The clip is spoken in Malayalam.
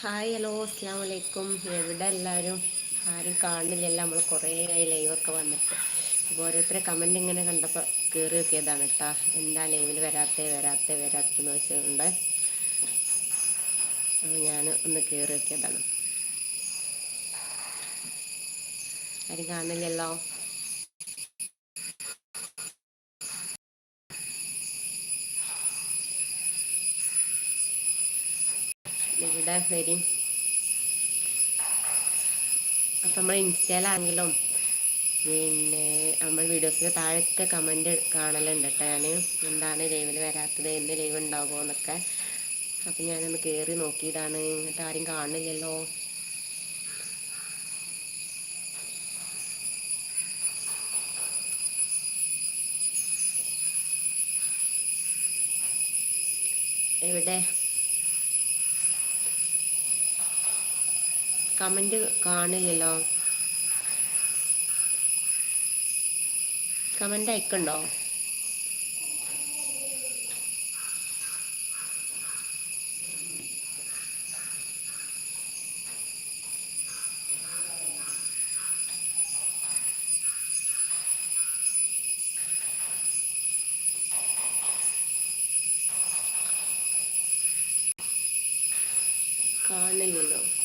ഹായ് ഹലോ അസ്സാം വലൈക്കും എവിടെ എല്ലാവരും ആരും കാണില്ലല്ല നമ്മൾ കുറേ ആയി ലൈവൊക്കെ വന്നിട്ട്. അപ്പോൾ ഓരോരുത്തരെ കമന്റ് ഇങ്ങനെ കണ്ടപ്പോൾ കയറി നോക്കിയതാണ് കേട്ടോ എന്താ ലൈവിൽ വരാത്തേ വരാത്തേ വരാത്തെന്ന് വെച്ചുകൊണ്ട് ഞാൻ ഒന്ന് കയറി നോക്കിയതാണ്. ആരും കാണില്ലല്ലോ ഇവിടെ വരി. അപ്പം നമ്മൾ ഇൻസ്റ്റയിലാണെങ്കിലും പിന്നെ നമ്മൾ വീഡിയോസിന്റെ താഴത്തെ കമന്റ് കാണലുണ്ട് കേട്ടോ ഞാൻ എന്താണ് ലൈവിൽ വരാത്തത്? എന്ന് ലൈവ് ഉണ്ടാകുമോ എന്നൊക്കെ അപ്പം ഞാനൊന്ന് കയറി നോക്കിയതാണ്. എന്നിട്ട് ആരും കാണില്ലല്ലോ എവിടെ? കമന്റ് കാണില്ലല്ലോ. കമന്റ് അയക്കണ്ടോ? കാണില്ലല്ലോ.